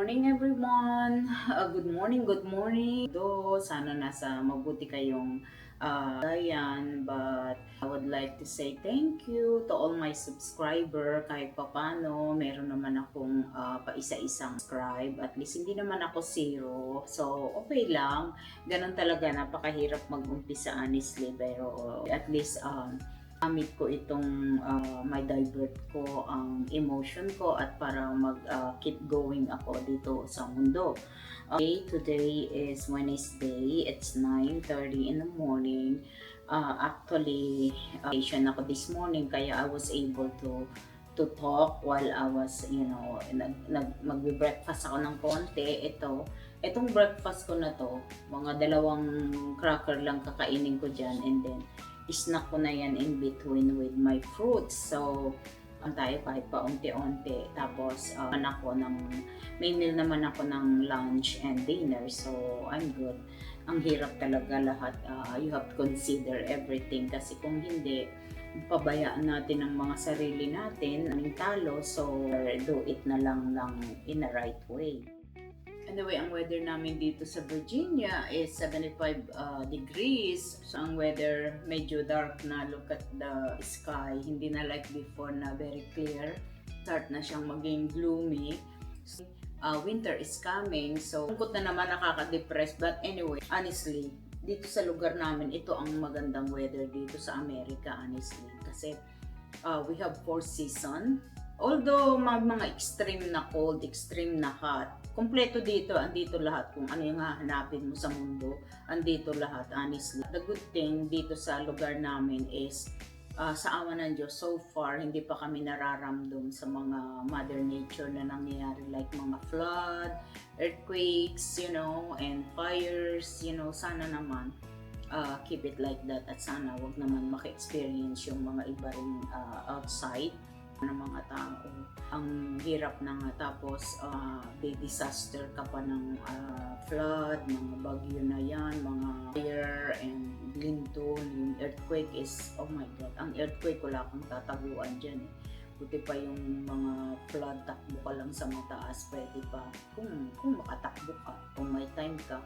Morning everyone. Uh, good morning, good morning. Do sana nasa mabuti kayong uh, ayan, but I would like to say thank you to all my subscriber kahit papano meron naman akong uh, pa-isa-isang subscribe. At least hindi naman ako zero. So okay lang. Ganun talaga. Napakahirap mag-umpisa honestly. Pero at least um, gamit ko itong uh, may divert ko ang emotion ko at para mag uh, keep going ako dito sa mundo. Okay, today is Wednesday. It's 9:30 in the morning. Uh, actually, uh, ako this morning kaya I was able to to talk while I was, you know, nag, nag magbe-breakfast ako ng konti. Ito, itong breakfast ko na to, mga dalawang cracker lang kakainin ko diyan and then snack ko na yan in between with my fruits. So, ang tayo kahit pa unti-unti. Tapos, uh, ako ng, may meal naman ako ng lunch and dinner. So, I'm good. Ang hirap talaga lahat. Uh, you have to consider everything. Kasi kung hindi, pabayaan natin ang mga sarili natin, ang talo. So, do it na lang lang in the right way. Anyway, ang weather namin dito sa Virginia is 75 uh, degrees. So, ang weather medyo dark na. Look at the sky. Hindi na like before na very clear. Start na siyang maging gloomy. Uh, winter is coming. So, lungkot na naman nakaka-depress. But anyway, honestly, dito sa lugar namin, ito ang magandang weather dito sa Amerika, honestly. Kasi uh, we have four season. Although mag mga extreme na cold, extreme na hot, kompleto dito, andito lahat kung ano yung hahanapin mo sa mundo, andito lahat, honestly. The good thing dito sa lugar namin is, uh, sa awa ng Diyos, so far, hindi pa kami nararamdam sa mga mother nature na nangyayari like mga flood, earthquakes, you know, and fires, you know, sana naman uh, keep it like that at sana wag naman maka-experience yung mga iba rin uh, outside ng mga tao. Ang hirap na nga tapos uh, may disaster ka pa ng uh, flood, mga bagyo na yan, mga fire and lindol, yung earthquake is, oh my God, ang earthquake wala kang tataguan dyan eh. Buti pa yung mga flood, takbo ka lang sa mataas, pwede pa. Kung, kung makatakbo ka, kung may time ka,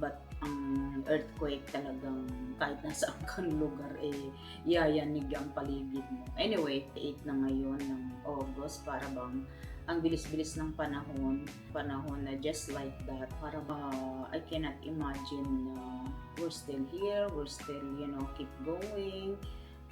But ang earthquake talagang kahit nasa kang lugar eh yayanig ang paligid mo. Anyway, 8 na ngayon ng August para bang ang bilis-bilis ng panahon, panahon na just like that, para ba I cannot imagine na we're still here, we're still, you know, keep going,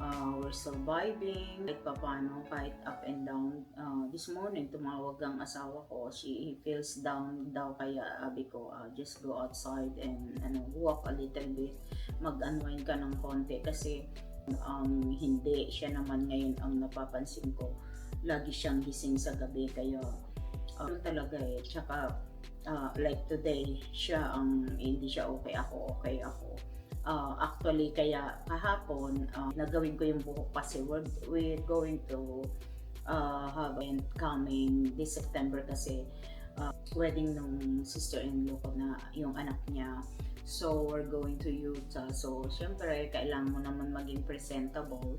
uh, we're surviving kahit pa paano, kahit up and down. Uh, this morning, tumawag ang asawa ko. She feels down daw kaya abi ko, uh, just go outside and ano, walk a little bit. Mag-unwind ka ng konti kasi um, hindi siya naman ngayon ang napapansin ko. Lagi siyang gising sa gabi kaya uh, talaga eh. Tsaka uh, like today, siya ang hindi siya okay ako, okay ako uh, actually kaya kahapon uh, nagawin ko yung buhok kasi we're, we're going to uh, have event coming this September kasi uh, wedding nung sister-in-law ko na yung anak niya. So we're going to Utah. So syempre kailangan mo naman maging presentable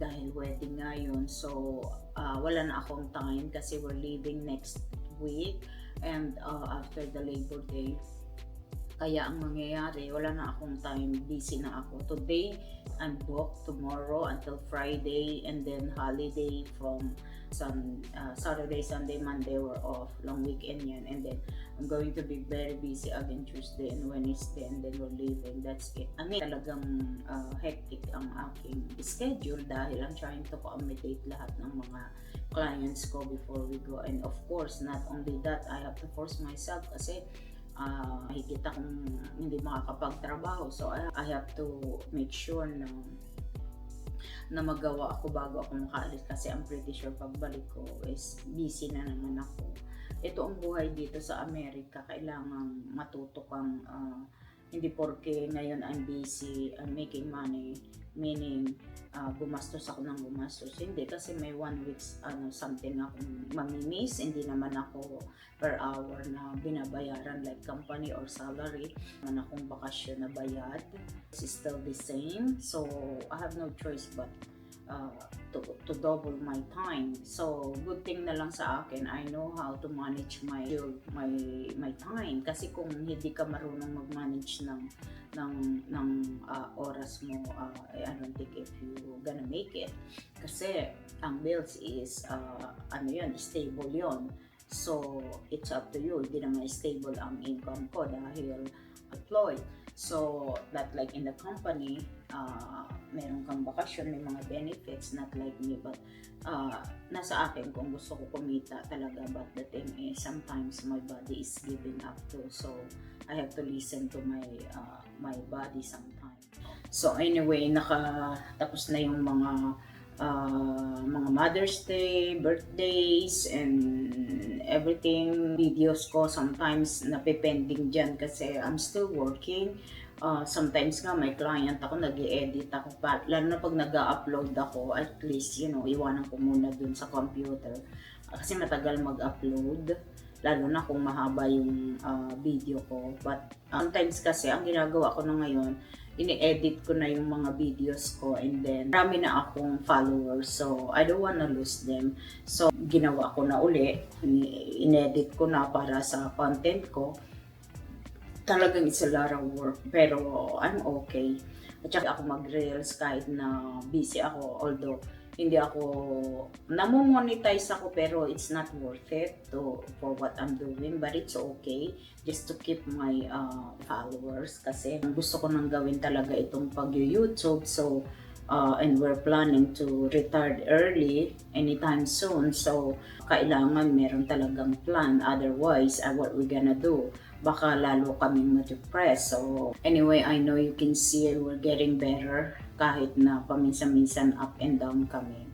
dahil wedding nga yun. So uh, wala na akong time kasi we're leaving next week and uh, after the Labor Day kaya ang mangyayari, wala na akong time, busy na ako. Today, I'm booked tomorrow until Friday and then holiday from sun, uh, Saturday, Sunday, Monday we're off. Long weekend yan. And then I'm going to be very busy again Tuesday and Wednesday and then we're leaving. That's it. I mean, talagang uh, hectic ang aking schedule dahil I'm trying to accommodate lahat ng mga clients ko before we go. And of course, not only that, I have to force myself kasi uh, higit akong hindi makakapagtrabaho. So, I, I have to make sure na na magawa ako bago ako makaalis kasi I'm pretty sure pagbalik ko is busy na naman ako. Ito ang buhay dito sa Amerika. Kailangan matuto kang uh, hindi porke ngayon I'm busy, I'm making money, meaning uh, gumastos ako ng gumastos. Hindi, kasi may one weeks ano, something akong mamimiss. Hindi naman ako per hour na binabayaran like company or salary. Naman akong bakasyon na bayad. It's still the same. So, I have no choice but uh, to, to double my time. So, good thing na lang sa akin, I know how to manage my my my time kasi kung hindi ka marunong mag-manage ng ng ng uh, oras mo, uh, I don't think if you gonna make it. Kasi ang bills is uh, ano 'yun, stable 'yun. So, it's up to you. Hindi naman stable ang income ko dahil employed. So, not like in the company, uh, meron kang bakasyon, may mga benefits, not like me, but uh, nasa akin kung gusto ko kumita talaga. But the thing is, sometimes my body is giving up too. So, I have to listen to my uh, my body sometimes. So, anyway, naka tapos na yung mga uh, mga Mother's Day, birthdays, and everything. Videos ko sometimes napipending dyan kasi I'm still working. Uh, sometimes nga may client ako, nag edit ako pa. Lalo na pag nag upload ako, at least, you know, iwanan ko muna dun sa computer. Uh, kasi matagal mag-upload. Lalo na kung mahaba yung uh, video ko. But uh, sometimes kasi, ang ginagawa ko na ngayon, ini-edit ko na yung mga videos ko and then marami na akong followers. So I don't wanna lose them. So ginawa ko na uli. In-edit ko na para sa content ko. Talagang it's a lot of work pero I'm okay. At saka ako mag-reels kahit na busy ako although hindi ako namo-monetize ako pero it's not worth it to for what I'm doing but it's okay just to keep my uh, followers kasi gusto ko nang gawin talaga itong pag-YouTube. So uh, and we're planning to retire early anytime soon. So kailangan meron talagang plan. Otherwise uh, what we gonna do? Baka lalo kaming ma-depress. So anyway I know you can see we're getting better kahit na paminsan-minsan up and down kami.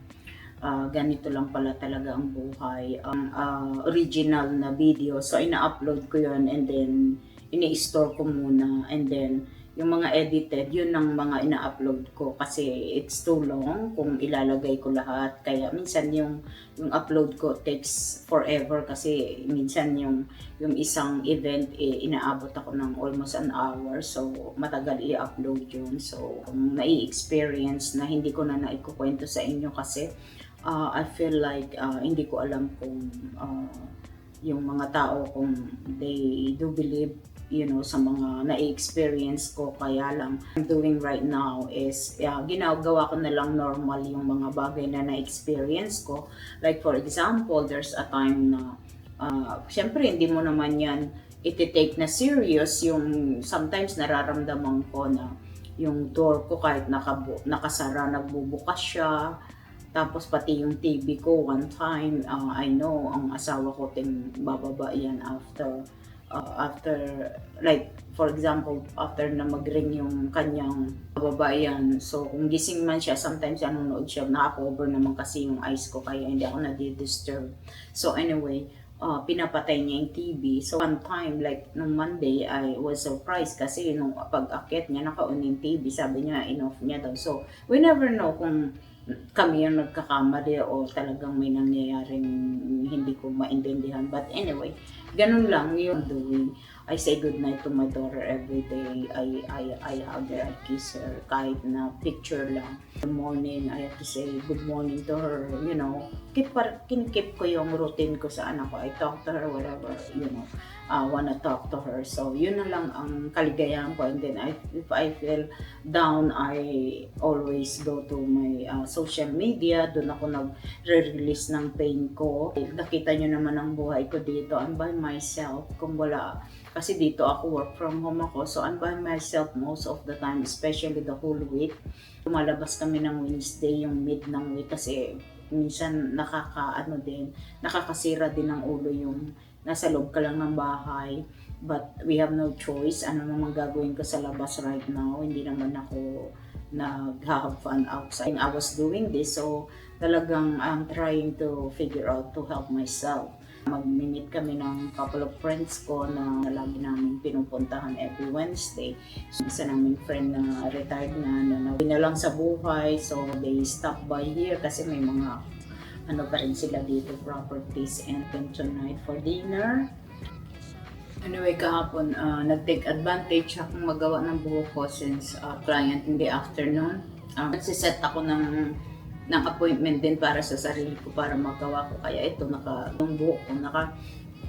Uh, ganito lang pala talaga ang buhay. Ang uh, original na video, so ina-upload ko yon and then ini-store ko muna and then yung mga edited, yun ang mga ina-upload ko kasi it's too long kung ilalagay ko lahat. Kaya minsan yung yung upload ko takes forever kasi minsan yung yung isang event eh, inaabot ako ng almost an hour so matagal i-upload yun. So kung nai-experience na hindi ko na naikukwento sa inyo kasi uh, I feel like uh, hindi ko alam kung uh, yung mga tao kung they do believe you know, sa mga na-experience ko. Kaya lang, I'm doing right now is, uh, ginagawa ko na lang normal yung mga bagay na na-experience ko. Like for example, there's a time na, uh, syempre hindi mo naman yan iti-take na serious yung sometimes nararamdaman ko na yung door ko kahit nakabu- nakasara, nagbubukas siya. Tapos pati yung TV ko one time, uh, I know, ang asawa ko ting bababa yan after uh, after like for example after na mag-ring yung kanyang babayan so kung gising man siya sometimes nanonood siya naka-cover naman kasi yung eyes ko kaya hindi ako nadi-disturb. So anyway uh, pinapatay niya yung TV so one time like nung Monday I was surprised kasi nung pag-akit niya naka-on yung TV sabi niya in-off niya daw. So we never know kung kami yung nagkakamali o talagang may nangyayaring hindi ko maintindihan. But anyway, ganun lang yung doing. I say good night to my daughter every day. I, I, I hug her, I kiss her, kahit na picture lang. Good morning, I have to say good morning to her, you know. Keep, keep ko yung routine ko sa anak ko. I talk to her, whatever, you know, uh, wanna talk to her. So, yun na lang ang kaligayahan ko. And then, I, if I feel down, I always go to my uh, social media. Doon ako nag-release ng pain ko. Nakita nyo naman ang buhay ko dito. I'm by myself. Kung wala, kasi dito ako work from home ako. So I'm by myself most of the time, especially the whole week. Lumalabas kami ng Wednesday, yung mid ng week kasi minsan nakakaano din, nakakasira din ng ulo yung nasa loob ka lang ng bahay. But we have no choice. Ano naman gagawin ko sa labas right now? Hindi naman ako nag-have fun outside. I was doing this, so talagang I'm trying to figure out to help myself. Mag-meet kami ng couple of friends ko na lagi namin pinupuntahan every Wednesday. So, isa naming friend na retired na, na nawi na lang sa buhay. So, they stop by here kasi may mga ano pa rin sila dito, properties and then tonight for dinner. Anyway, kahapon, uh, nag-take advantage akong magawa ng buhok ko since uh, client in the afternoon. Uh, nagsiset ako ng ng appointment din para sa sarili ko para magawa ko. Kaya ito, naka, yung buhok ko, naka,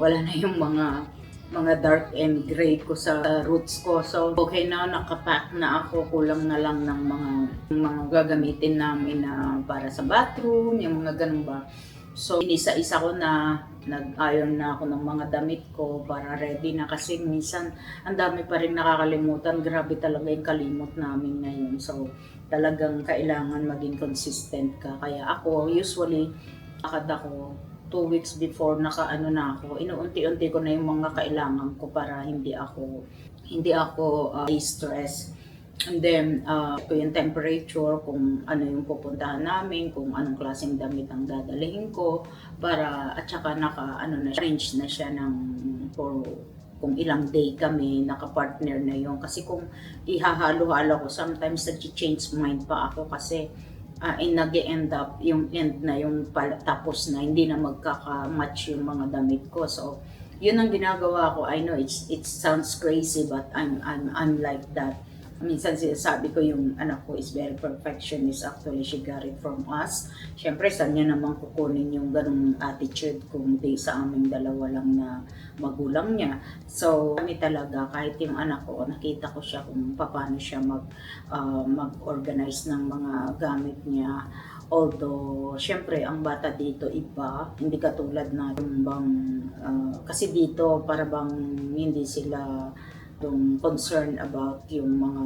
wala na yung mga mga dark and gray ko sa roots ko. So, okay na, nakapack na ako. Kulang na lang ng mga, mga gagamitin namin na para sa bathroom, yung mga ganun ba. So, inisa-isa ko na, nag-iron na ako ng mga damit ko para ready na kasi minsan ang dami pa rin nakakalimutan. Grabe talaga yung kalimot namin ngayon. So, talagang kailangan maging consistent ka. Kaya ako, usually, akad ako two weeks before naka-ano na ako, inuunti-unti ko na yung mga kailangan ko para hindi ako hindi ako uh, stress. And then, uh, yung temperature, kung ano yung pupuntahan namin, kung anong klaseng damit ang dadalhin ko, para, at saka naka, ano na, range na siya ng, for, kung ilang day kami, naka-partner na yung Kasi kung ihahalo-halo ko, sometimes nag-change mind pa ako kasi uh, in nag end up yung end na yung pala, tapos na hindi na magkaka-match yung mga damit ko. So yun ang ginagawa ko. I know it's it sounds crazy but I'm I'm I'm like that minsan sinasabi ko yung anak ko is very perfectionist. Actually she got it from us. Syempre saan niya naman kukunin yung ganung attitude kung di sa aming dalawa lang na magulang niya. So kami talaga kahit yung anak ko nakita ko siya kung paano siya mag uh, mag-organize ng mga gamit niya. Although, syempre, ang bata dito iba, hindi katulad na bang, uh, kasi dito para bang hindi sila yung concern about yung mga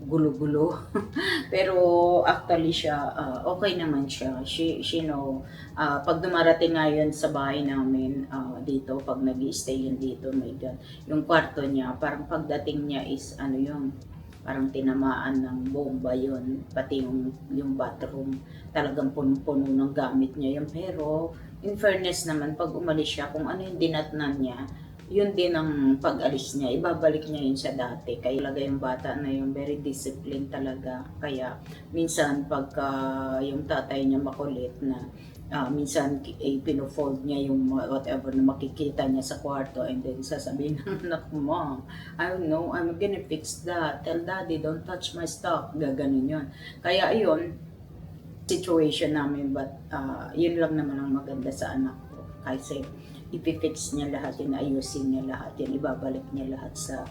gulo-gulo. Pero actually siya, uh, okay naman siya. She, she know, uh, pag dumarating ngayon sa bahay namin uh, dito, pag nag stay yun dito, my God, yung kwarto niya, parang pagdating niya is ano yung parang tinamaan ng bomba yon pati yung, yung bathroom talagang puno-puno ng gamit niya yun pero in fairness naman pag umalis siya kung ano yung dinatnan niya yun din ang pag-alis niya, ibabalik niya yun sa dati. Kaya talaga yung bata na yung very disciplined talaga. Kaya minsan pagka yung tatay niya makulit na uh, minsan eh, pinofold niya yung whatever na makikita niya sa kwarto and then sasabihin ng anak mo, I don't know, I'm gonna fix that. Tell daddy, don't touch my stuff. Gaganon yun. Kaya yun, situation namin but uh, yun lang naman ang maganda sa anak ko. Kasi ipifix niya lahat yun, ayusin niya lahat yun, ibabalik niya lahat sa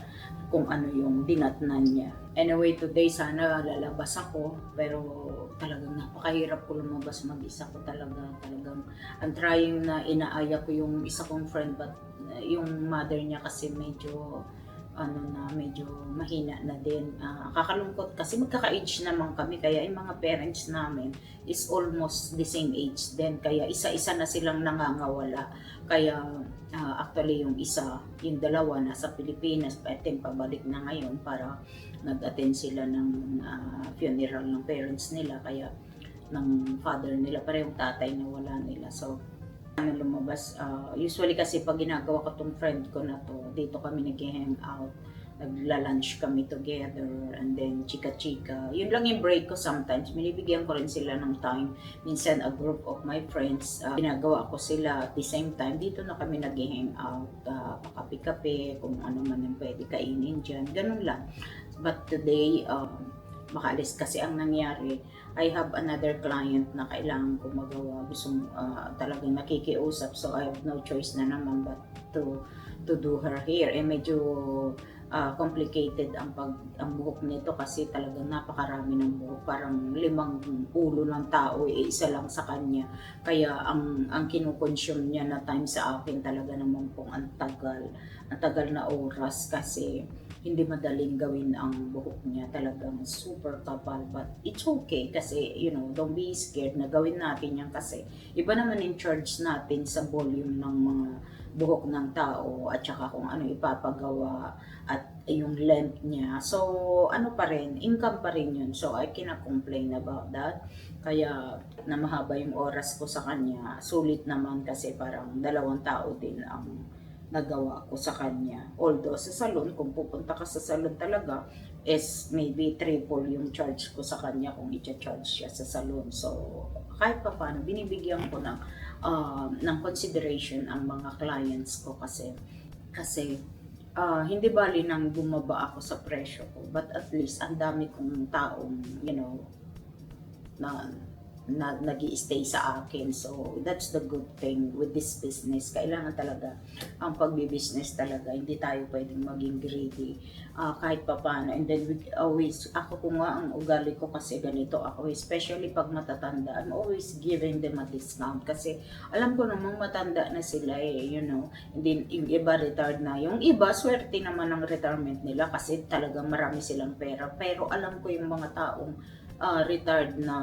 kung ano yung dinatnan niya. Anyway, today sana lalabas ako, pero talagang napakahirap ko lumabas mag-isa ko talaga. Talagang, I'm trying na inaaya ko yung isa kong friend, but uh, yung mother niya kasi medyo ano na medyo mahina na din. Uh, kakalungkot kasi magkaka-age naman kami kaya yung mga parents namin is almost the same age din kaya isa-isa na silang nangangawala. Kaya uh, actually yung isa, yung dalawa nasa Pilipinas, think pabalik na ngayon para nag-attend sila ng uh, funeral ng parents nila kaya ng father nila, parehong tatay na wala nila. So, ano lumabas. Uh, usually kasi pag ginagawa ko tong friend ko na to, dito kami nag-hang out, nagla-lunch kami together, and then chika-chika. Yun lang yung break ko sometimes. Minibigyan ko rin sila ng time. Minsan a group of my friends, uh, ginagawa ko sila at the same time. Dito na kami nag-hang out, uh, pakapi-kape, kung ano man yung pwede kainin dyan. Ganun lang. But today, um, makaalis kasi ang nangyari I have another client na kailangan ko magawa gusto uh, talagang nakikiusap. So I have no choice na naman but to to do her hair. Eh medyo uh, complicated ang pag ang buhok nito kasi talagang napakarami ng buhok. Parang limang ulo ng tao eh, isa lang sa kanya. Kaya ang ang kinukonsume niya na time sa akin talaga naman pong ang tagal ang tagal na oras kasi hindi madaling gawin ang buhok niya. Talagang super kapal. But it's okay kasi, you know, don't be scared na gawin natin yan kasi iba naman in charge natin sa volume ng mga buhok ng tao at saka kung ano ipapagawa at yung length niya. So, ano pa rin, income pa rin yun. So, I cannot complain about that. Kaya, na mahaba yung oras ko sa kanya, sulit naman kasi parang dalawang tao din ang nagawa ko sa kanya. Although sa salon, kung pupunta ka sa salon talaga, is maybe triple yung charge ko sa kanya kung i-charge siya sa salon. So, kahit pa paano, binibigyan ko ng, uh, ng consideration ang mga clients ko kasi, kasi uh, hindi bali nang bumaba ako sa presyo ko, but at least ang dami kong taong, you know, na na, nag stay sa akin. So, that's the good thing with this business. Kailangan talaga ang pagbi-business talaga. Hindi tayo pwedeng maging greedy ah, kahit papano. And then, we always, ako ko nga, ang ugali ko kasi ganito ako, especially pag matatanda, I'm always giving them a discount kasi alam ko namang matanda na sila eh, you know. Hindi, yung iba retired na. Yung iba, swerte naman ang retirement nila kasi talagang marami silang pera. Pero alam ko yung mga taong ah, retired na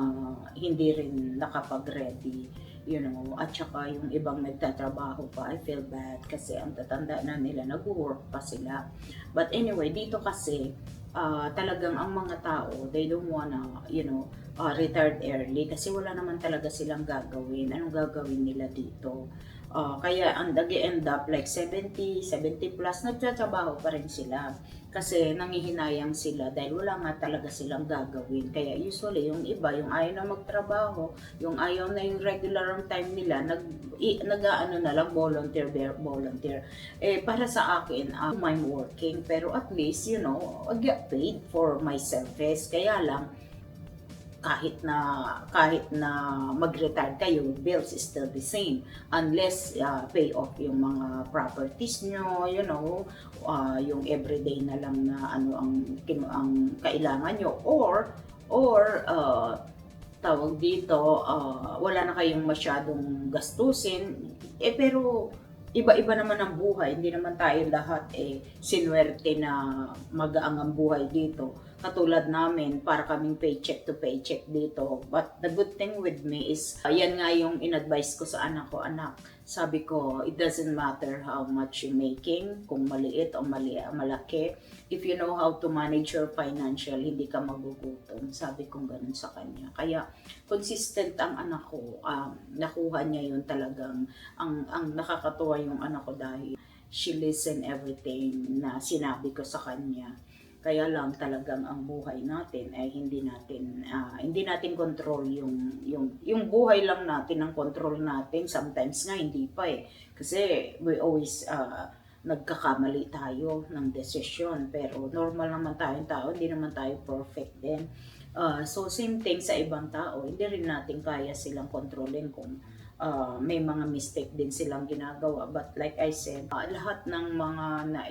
hindi rin nakapag-ready you know, at saka yung ibang nagtatrabaho pa, I feel bad kasi ang tatanda na nila, nag-work pa sila. But anyway, dito kasi, ah, talagang ang mga tao, they don't wanna, you know, ah, retired early kasi wala naman talaga silang gagawin. Anong gagawin nila dito? Ah, kaya ang nag end up like 70, 70 plus, nagtatrabaho pa rin sila. Kasi nangihinayang sila dahil wala nga talaga silang gagawin. Kaya usually yung iba, yung ayaw na magtrabaho, yung ayaw na yung regular ang time nila, nag, i, nag ano na lang, volunteer, volunteer. Eh, para sa akin, uh, I'm working, pero at least, you know, I get paid for my service. Kaya lang, kahit na kahit na mag-retire kayo, bills is still the same. Unless uh, pay off yung mga properties nyo, you know, uh, yung everyday na lang na ano ang ang kailangan nyo. Or or uh, tawag dito uh, wala na kayong masyadong gastusin. Eh pero iba-iba naman ang buhay. Hindi naman tayo lahat eh sinwerte na magaang ang buhay dito katulad namin para kaming paycheck to paycheck dito. But the good thing with me is uh, yan nga yung in-advise ko sa anak ko anak sabi ko it doesn't matter how much you making kung maliit o mali malaki if you know how to manage your financial hindi ka magugutom. Sabi ko ganun sa kanya. Kaya consistent ang anak ko um, nakuha niya yun talagang ang ang nakakatuwa yung anak ko dahil she listen everything na sinabi ko sa kanya kaya lang talagang ang buhay natin ay hindi natin ah, hindi natin control yung yung yung buhay lang natin ang control natin. Sometimes nga hindi pa eh. Kasi we always ah, nagkakamali tayo ng desisyon. Pero normal naman tayong tao hindi naman tayo perfect din. Ah, so same thing sa ibang tao. Hindi rin natin kaya silang kontrolin kung ah, may mga mistake din silang ginagawa. But like I said, ah, lahat ng mga na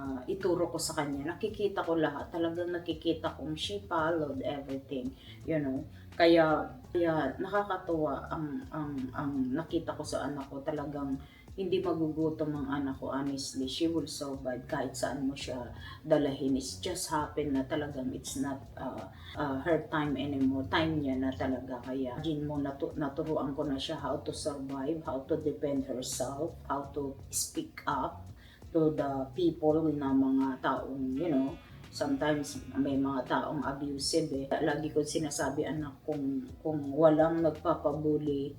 ah, ituro ko sa kanya, nakikita ko lahat. Talagang nakikita kong she followed everything, you know. Kaya, kaya nakakatuwa ang, ang, ang nakita ko sa anak ko. Talagang hindi magugutom ang anak ko, honestly. She will survive kahit saan mo siya dalahin. It's just happen na talagang it's not uh, uh, her time anymore. Time niya na talaga. Kaya, Jin mo, natu- naturuan ko na siya how to survive, how to defend herself, how to speak up to the people na mga taong, you know, sometimes may mga taong abusive eh. Lagi ko sinasabi anak kung kung walang nagpapabuli,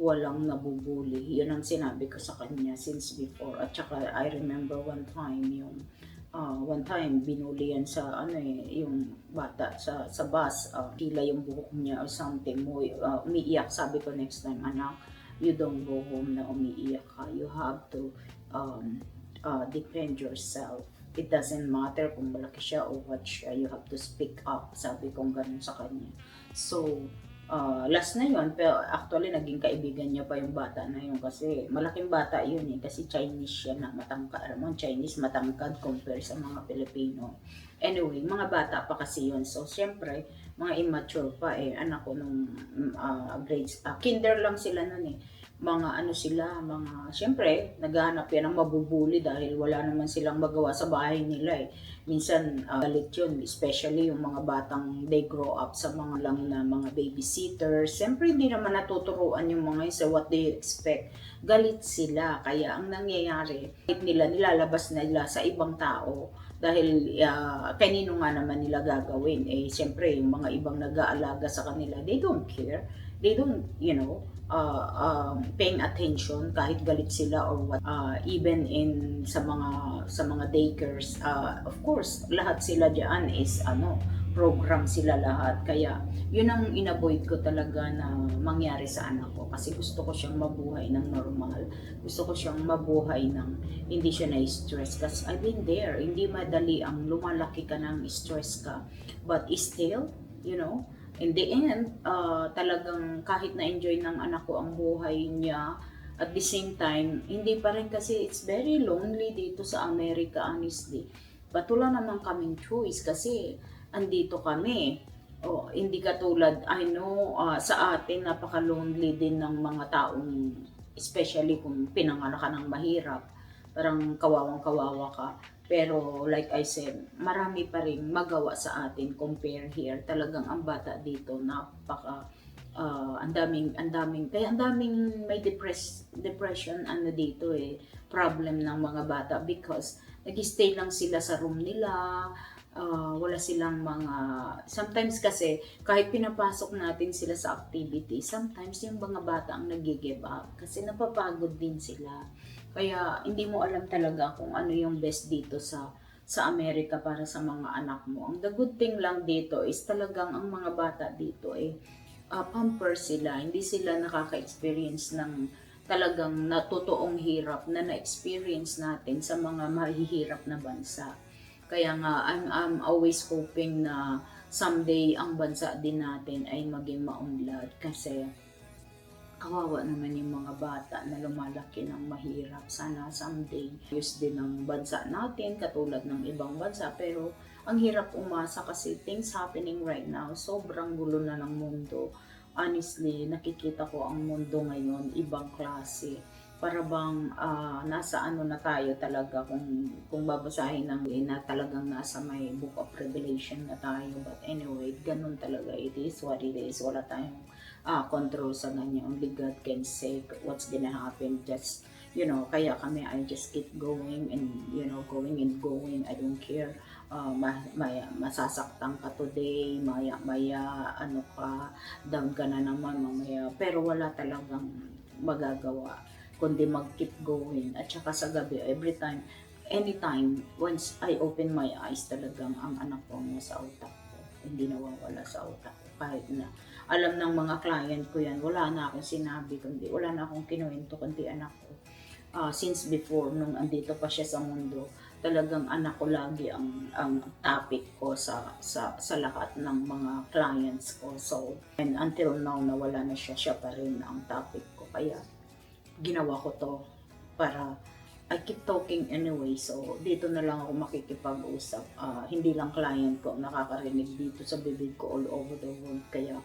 walang nabubuli. Yun ang sinabi ko sa kanya since before. At saka I remember one time yung ah, one time binuli yan sa ano eh, yung bata sa sa bus, uh, tila yung buhok niya or something. Mo uh, umiiyak. Sabi ko next time anak you don't go home na umiiyak ka. You have to um, uh, defend yourself. It doesn't matter kung malaki siya o what siya. You have to speak up. Sabi ko ganun sa kanya. So uh, last na yun, pero actually naging kaibigan niya pa yung bata na yun kasi malaking bata yun eh, kasi Chinese siya na matangkad, alam mo, Chinese matangkad compare sa mga Pilipino. Anyway, mga bata pa kasi yun. So, syempre, mga immature pa eh. Anak ko nung uh, grades, uh, kinder lang sila nun eh. Mga ano sila, mga, syempre, naghahanap yan ng mabubuli dahil wala naman silang magawa sa bahay nila eh minsan uh, galit yun, especially yung mga batang they grow up sa mga lang na mga babysitters. Siyempre hindi naman natuturuan yung mga yun sa what they expect. Galit sila, kaya ang nangyayari, nila nilalabas nila sa ibang tao dahil uh, kanino nga naman nila gagawin eh siyempre yung mga ibang nag-aalaga sa kanila they don't care they don't you know uh, um, paying attention kahit galit sila or what. Uh, even in sa mga sa mga daycares uh, of course lahat sila diyan is ano program sila lahat. Kaya yun ang inavoid ko talaga na mangyari sa anak ko. Kasi gusto ko siyang mabuhay ng normal. Gusto ko siyang mabuhay ng hindi siya na-stress. Kasi I've been there. Hindi madali ang lumalaki ka ng stress ka. But still you know in the end, ah, talagang kahit na-enjoy ng anak ko ang buhay niya, at the same time, hindi pa rin kasi it's very lonely dito sa Amerika, honestly. But wala naman kaming choice kasi andito kami. O, hindi katulad, I know, ah, sa atin, napaka-lonely din ng mga taong, especially kung pinanganak ng mahirap. Parang kawawang-kawawa ka. Pero like I said, marami pa rin magawa sa atin compare here. Talagang ang bata dito napaka ah, ang daming ang daming kaya ang daming may depress depression ano dito eh problem ng mga bata because nag-stay lang sila sa room nila ah, wala silang mga sometimes kasi kahit pinapasok natin sila sa activity sometimes yung mga bata ang nag-give up kasi napapagod din sila kaya hindi mo alam talaga kung ano yung best dito sa sa Amerika para sa mga anak mo. Ang the good thing lang dito is talagang ang mga bata dito eh uh, pamper sila. Hindi sila nakaka-experience ng talagang natutoong hirap na na-experience natin sa mga mahihirap na bansa. Kaya nga, I'm, I'm always hoping na someday ang bansa din natin ay maging maunlad kasi kawawa naman yung mga bata na lumalaki ng mahirap. Sana someday, use din ng bansa natin katulad ng ibang bansa. Pero ang hirap umasa kasi things happening right now. Sobrang gulo na ng mundo. Honestly, nakikita ko ang mundo ngayon, ibang klase. Para bang ah, nasa ano na tayo talaga kung kung babasahin ng na talagang nasa may book of revelation na tayo but anyway ganun talaga it is what it is wala tayong ah, control sa ganyan. Only God can say what's gonna happen. Just, you know, kaya kami, I just keep going and, you know, going and going. I don't care. Uh, ma- maya, masasaktan ka today, maya, maya, ano ka, down ka na naman mamaya. Pero wala talagang magagawa kundi mag-keep going. At saka sa gabi, every time, anytime, once I open my eyes, talagang ang anak ko nasa utak ko. Hindi nawawala sa utak ko. Kahit na alam ng mga client ko yan, wala na akong sinabi, kundi wala na akong kinuwento, kundi anak ko. Ah, since before, nung andito pa siya sa mundo, talagang anak ko lagi ang ang topic ko sa sa sa lahat ng mga clients ko. So, and until now nawala na siya, siya pa rin ang topic ko. Kaya ginawa ko to para I keep talking anyway. So, dito na lang ako makikipag-usap. Ah, hindi lang client ko nakakarinig dito sa bibig ko all over the world. Kaya,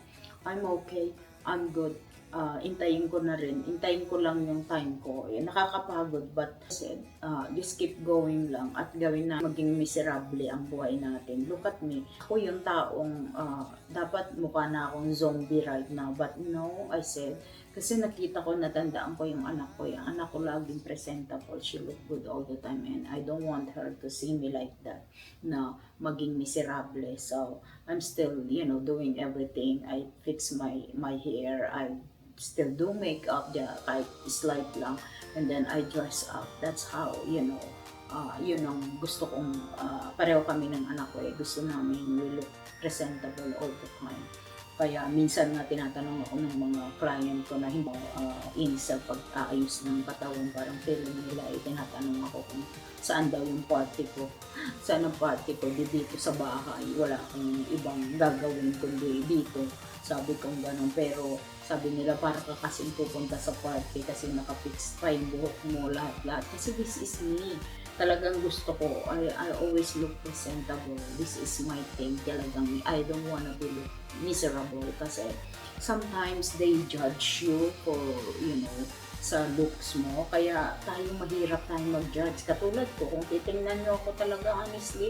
I'm okay. I'm good. Ah, intayin ko na rin. Intayin ko lang yung time ko. Eh, nakakapagod but said, ah, just keep going lang at gawin na maging miserable ang buhay natin. Look at me. Ako yung taong ah, dapat mukha na akong zombie right now. But no, I said, kasi nakita ko, natandaan ko yung anak ko. Yung anak ko laging presentable. She look good all the time and I don't want her to see me like that na maging miserable. So, I'm still, you know, doing everything. I fix my my hair. I still do makeup, yeah, kahit slight lang. And then I dress up. That's how, you know, uh, yun ang gusto kong, uh, pareho kami ng anak ko eh. Gusto namin we look presentable all the time. Kaya minsan nga tinatanong ako ng mga client ko na hindi uh, inis sa pag-aayos ng katawan. Parang feeling nila ay tinatanong ako kung saan daw yung party ko. Saan ang party ko? Di dito sa bahay. Wala akong ibang gagawin kundi dito. Sabi ko ganun. Pero sabi nila para ka kasing pupunta sa party kasi nakapix pa yung buhok mo lahat-lahat. Kasi this is me talagang gusto ko, I, I always look presentable. This is my thing. Talagang I don't wanna be look miserable kasi sometimes they judge you for, you know, sa looks mo. Kaya tayo mahirap tayo mag-judge. Katulad ko, kung titingnan nyo ako talaga honestly,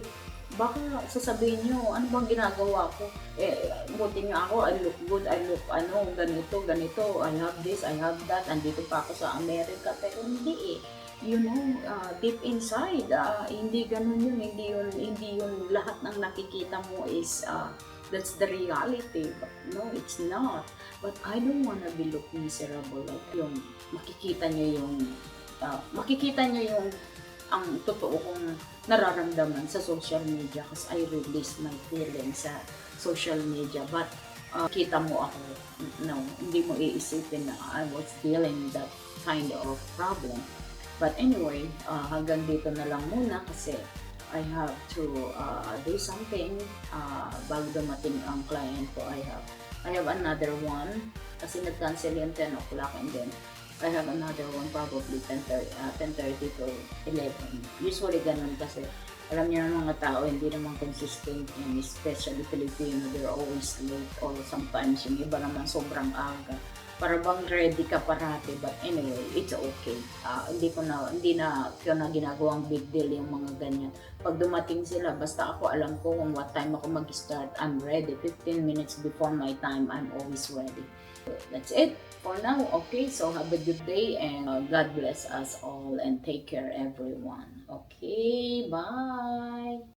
baka sasabihin nyo, ano bang ginagawa ko? Eh, buti nga ako, I look good, I look, ano, ganito, ganito, I have this, I have that, andito pa ako sa Amerika, pero hindi eh you know, uh, deep inside, uh, hindi ganun yun, hindi yun, hindi yun lahat ng nakikita mo is, uh, that's the reality. But no, it's not. But I don't wanna be look miserable. Like yung makikita nyo yung, uh, makikita nyo yung ang totoo kong nararamdaman sa social media kasi I release my feelings sa social media. But uh, kita mo ako, no, hindi mo iisipin na I was feeling that kind of problem. But anyway, uh, hanggang dito na lang muna kasi I have to uh, do something uh, bago dumating ang client ko. I have I have another one kasi nag-cancel yung 10 o'clock and then I have another one probably 10.30 uh, 10.30 to 11. Usually ganun kasi alam niyo ng mga tao hindi naman consistent and especially Filipino they're always late or sometimes yung iba naman sobrang aga para bang ready ka parati but anyway it's okay Ah, hindi ko na hindi na ko na ginagawang big deal yung mga ganyan pag dumating sila basta ako alam ko kung what time ako mag-start I'm ready. 15 minutes before my time I'm always ready. That's it for now. Okay so have a good day and uh, God bless us all and take care everyone. Okay bye